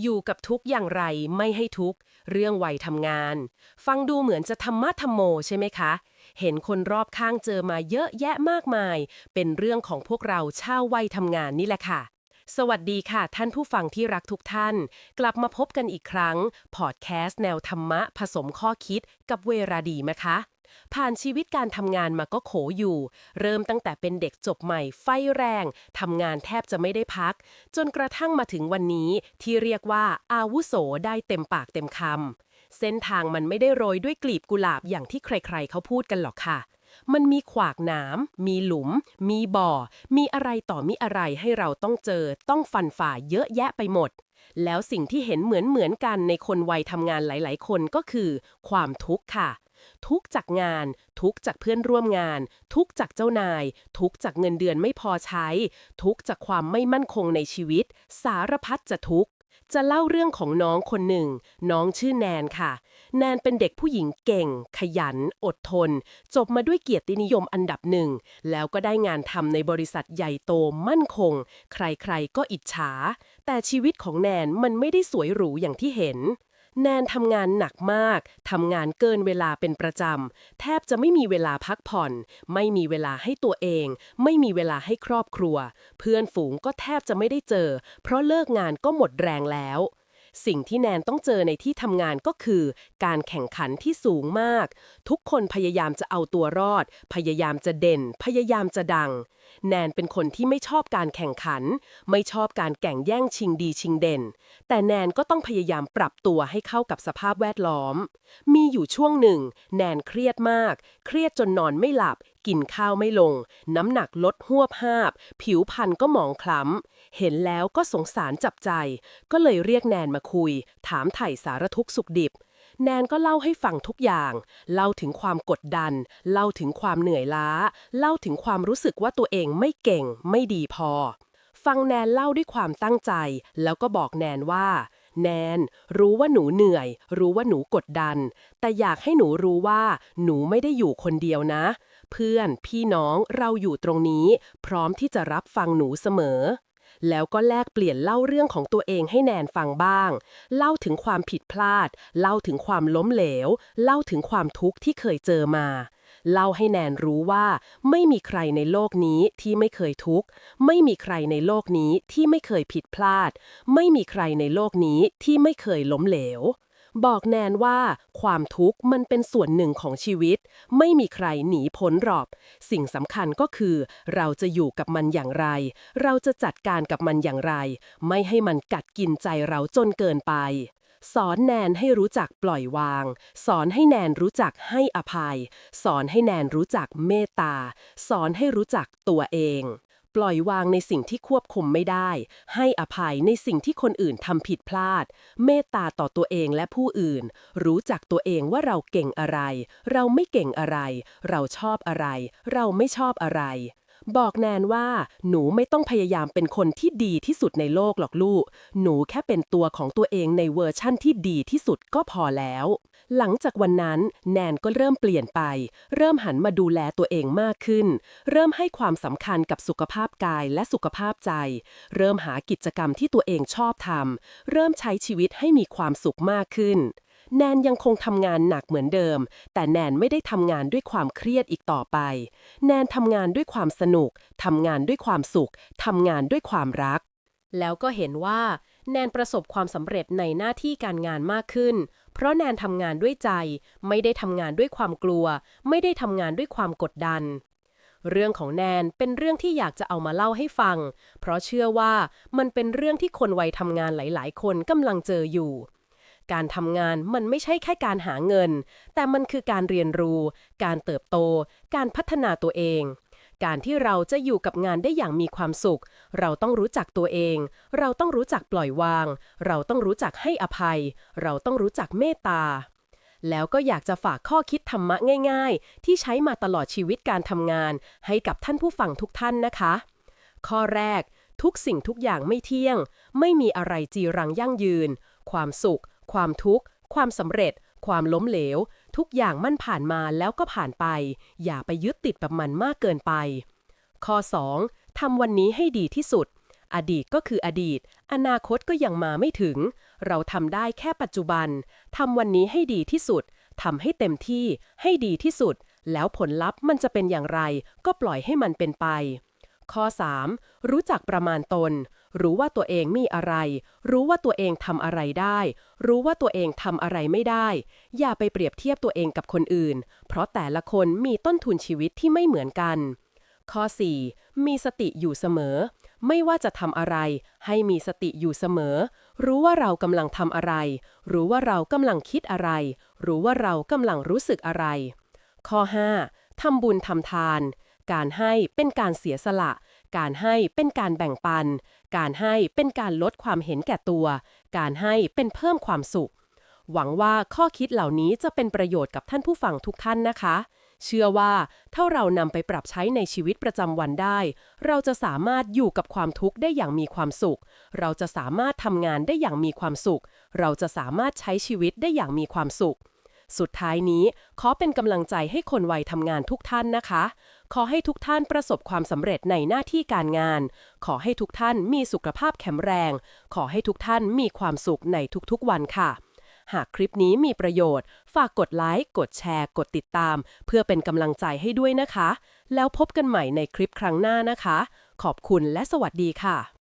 อยู่กับทุกอย่างไรไม่ให้ทุกเรื่องวัยทำงาน ฟังดูเหมือนจะธรรมะธรรมโมใช่ไหมคะ เห็นคนรอบข้างเจอมาเยอะแยะมากมาย เป็นเรื่องของพวกเราชาววัยทำงานนี่แหละค่ะ สวัสดีค่ะ ท่านผู้ฟังที่รักทุกท่าน กลับมาพบกันอีกครั้ง พอดแคสต์แนวธรรมะผสมข้อคิดกับเวราดีนะคะ ผ่านชีวิตการทำงานมาก็โขอยู่ เริ่มตั้งแต่เป็นเด็กจบใหม่ไฟแรงทำงานแทบจะไม่ได้พัก จนกระทั่งมาถึงวันนี้ที่เรียกว่าอาวุโสได้เต็มปากเต็มคำเส้นทางมันไม่ได้โรยด้วยกลีบกุหลาบอย่างที่ใครๆ เขาพูดกันหรอกค่ะมันมีขวากหนาม มีหลุม มีบ่อ มีอะไรต่อมีอะไรให้เราต้องเจอ ต้องฟันฝ่าเยอะแยะไปหมด แล้วสิ่งที่เห็นเหมือนเหมือนๆกันในคนวัยทำงานหลาย ๆ คนก็คือ ความทุกข์ค่ะ ทุกจากงาน ทุกจากเพื่อนร่วมงาน ทุกจากเจ้านาย ทุกจากเงินเดือนไม่พอใช้ ทุกจากความไม่มั่นคงในชีวิต สารพัดจะทุกจะเล่าเรื่องของน้องคนหนึ่ง น้องชื่อแนนค่ะ แนนเป็นเด็กผู้หญิงเก่ง ขยัน อดทน จบมาด้วยเกียรตินิยมอันดับหนึ่ง แล้วก็ได้งานทำในบริษัทใหญ่โตมั่นคง ใครๆก็อิจฉา แต่ชีวิตของแนนมันไม่ได้สวยหรูอย่างที่เห็น แนนทำงานหนักมาก ทำงานเกินเวลาเป็นประจำ แทบจะไม่มีเวลาพักผ่อน ไม่มีเวลาให้ตัวเอง ไม่มีเวลาให้ครอบครัว เพื่อนฝูงก็แทบจะไม่ได้เจอ เพราะเลิกงานก็หมดแรงแล้ว สิ่งที่แนนต้องเจอในที่ทำงานก็คือ การแข่งขันที่สูงมาก ทุกคนพยายามจะเอาตัวรอด พยายามจะเด่น พยายามจะดัง แนนเป็นคนที่ไม่ชอบการแข่งขัน ไม่ชอบการแก่งแย่งชิงดีชิงเด่น แต่แนนก็ต้องพยายามปรับตัวให้เข้ากับสภาพแวดล้อม มีอยู่ช่วงหนึ่ง แนนเครียดมาก เครียดจนนอนไม่หลับกินข้าวไม่ลง น้ำหนักลดหวบหาบ ผิวพรรณก็หมองคล้ำ เห็นแล้วก็สงสารจับใจ ก็เลยเรียกแนนมาคุย ถามไถ่สารทุกสุขดิบ แนนก็เล่าให้ฟังทุกอย่าง เล่าถึงความกดดัน เล่าถึงความเหนื่อยล้า เล่าถึงความรู้สึกว่าตัวเองไม่เก่ง ไม่ดีพอ ฟังแนนเล่าด้วยความตั้งใจ แล้วก็บอกแนนว่าแนน รู้ว่าหนูเหนื่อย รู้ว่าหนูกดดัน แต่อยากให้หนูรู้ว่า หนูไม่ได้อยู่คนเดียวนะ เพื่อน พี่น้องเราอยู่ตรงนี้ พร้อมที่จะรับฟังหนูเสมอ แล้วก็แลกเปลี่ยนเล่าเรื่องของตัวเองให้แนนฟังบ้าง เล่าถึงความผิดพลาด เล่าถึงความล้มเหลว เล่าถึงความทุกข์ที่เคยเจอมา เล่าให้แนนรู้ว่า ไม่มีใครในโลกนี้ที่ไม่เคยทุกข์ ไม่มีใครในโลกนี้ที่ไม่เคยผิดพลาด ไม่มีใครในโลกนี้ที่ไม่เคยล้มเหลว บอกแนนว่าความทุกข์มันเป็นส่วนหนึ่งของชีวิต ไม่มีใครหนีพ้นหรอก สิ่งสำคัญก็คือ เราจะอยู่กับมันอย่างไร เราจะจัดการกับมันอย่างไร ไม่ให้มันกัดกินใจเราจนเกินไป สอนแนนให้รู้จักปล่อยวาง สอนให้แนนรู้จักให้อภัย สอนให้แนนรู้จักเมตตา สอนให้รู้จักตัวเอง ปล่อยวางในสิ่งที่ควบคุมไม่ได้ ให้อภัยในสิ่งที่คนอื่นทำผิดพลาด เมตตาต่อตัวเองและผู้อื่น รู้จักตัวเองว่าเราเก่งอะไร เราไม่เก่งอะไร เราชอบอะไร เราไม่ชอบอะไร บอกแนนว่า หนูไม่ต้องพยายามเป็นคนที่ดีที่สุดในโลกหรอกลูก หนูแค่เป็นตัวของตัวเองในเวอร์ชั่นที่ดีที่สุดก็พอแล้ว หลังจากวันนั้น แนนก็เริ่มเปลี่ยนไป เริ่มหันมาดูแลตัวเองมากขึ้น เริ่มให้ความสำคัญกับสุขภาพกายและสุขภาพใจ เริ่มหากิจกรรมที่ตัวเองชอบทำเริ่มใช้ชีวิตให้มีความสุขมากขึ้น แนนยังคงทำงานหนักเหมือนเดิม แต่แนนไม่ได้ทำงานด้วยความเครียดอีกต่อไป แนนทำงานด้วยความสนุกทำงานด้วยความสุขทำงานด้วยความรัก แล้วก็เห็นว่าแนนประสบความสำเร็จในหน้าที่การงานมากขึ้น เพราะแนนทำงานด้วยใจ ไม่ได้ทำงานด้วยความกลัว ไม่ได้ทำงานด้วยความกดดัน เรื่องของแนนเป็นเรื่องที่อยากจะเอามาเล่าให้ฟัง เพราะเชื่อว่ามันเป็นเรื่องที่คนวัยทำงานหลาย ๆ คนกำลังเจออยู่ การทำงานมันไม่ใช่แค่การหาเงิน แต่มันคือการเรียนรู้ การเติบโต การพัฒนาตัวเอง การที่เราจะอยู่กับงานได้อย่างมีความสุข เราต้องรู้จักตัวเอง เราต้องรู้จักปล่อยวาง เราต้องรู้จักให้อภัย เราต้องรู้จักเมตตาแล้วก็อยากจะฝากข้อคิดธรรมะง่ายๆ ที่ใช้มาตลอดชีวิตการทำงาน ให้กับท่านผู้ฟังทุกท่านนะคะ ข้อแรก ทุกสิ่งทุกอย่างไม่เที่ยง ไม่มีอะไรจีรังยั่งยืน ความสุข ความทุกข์ ความสำเร็จ ความล้มเหลว ทุกอย่างมันผ่านมาแล้วก็ผ่านไป อย่าไปยึดติดกับมันมากเกินไป ข้อ 2. ทำวันนี้ให้ดีที่สุด อดีตก็คืออดีต อนาคตก็ยังมาไม่ถึง เราทำได้แค่ปัจจุบันทำวันนี้ให้ดีที่สุดทำให้เต็มที่ ให้ดีที่สุด แล้วผลลัพธ์มันจะเป็นอย่างไร ก็ปล่อยให้มันเป็นไป ข้อ 3. รู้จักประมาณตน รู้ว่าตัวเองมีอะไร รู้ว่าตัวเองทำอะไรได้ รู้ว่าตัวเองทำอะไรไม่ได้ อย่าไปเปรียบเทียบตัวเองกับคนอื่น เพราะแต่ละคนมีต้นทุนชีวิตที่ไม่เหมือนกัน ข้อ 4. มีสติอยู่เสมอ ไม่ว่าจะทำอะไร ให้มีสติอยู่เสมอ รู้ว่าเรากำลังทำอะไร รู้ว่าเรากำลังคิดอะไร รู้ว่าเรากำลังรู้สึกอะไร ข้อ 5. ทำบุญทำทาน การให้เป็นการเสียสละ การให้เป็นการแบ่งปัน การให้เป็นการลดความเห็นแก่ตัว การให้เป็นเพิ่มความสุข หวังว่าข้อคิดเหล่านี้จะเป็นประโยชน์กับท่านผู้ฟังทุกท่านนะคะ เชื่อว่าถ้าเรานำไปปรับใช้ในชีวิตประจำวันได้ เราจะสามารถอยู่กับความทุกข์ได้อย่างมีความสุข เราจะสามารถทำงานได้อย่างมีความสุข เราจะสามารถใช้ชีวิตได้อย่างมีความสุข สุดท้ายนี้ขอเป็นกำลังใจให้คนวัยทำงานทุกท่านนะคะ ขอให้ทุกท่านประสบความสำเร็จในหน้าที่การงาน ขอให้ทุกท่านมีสุขภาพแข็งแรง ขอให้ทุกท่านมีความสุขในทุกๆวันค่ะ หากคลิปนี้มีประโยชน์ ฝากกดไลค์ กดแชร์ กดติดตาม เพื่อเป็นกำลังใจให้ด้วยนะคะ แล้วพบกันใหม่ในคลิปครั้งหน้านะคะ ขอบคุณและสวัสดีค่ะ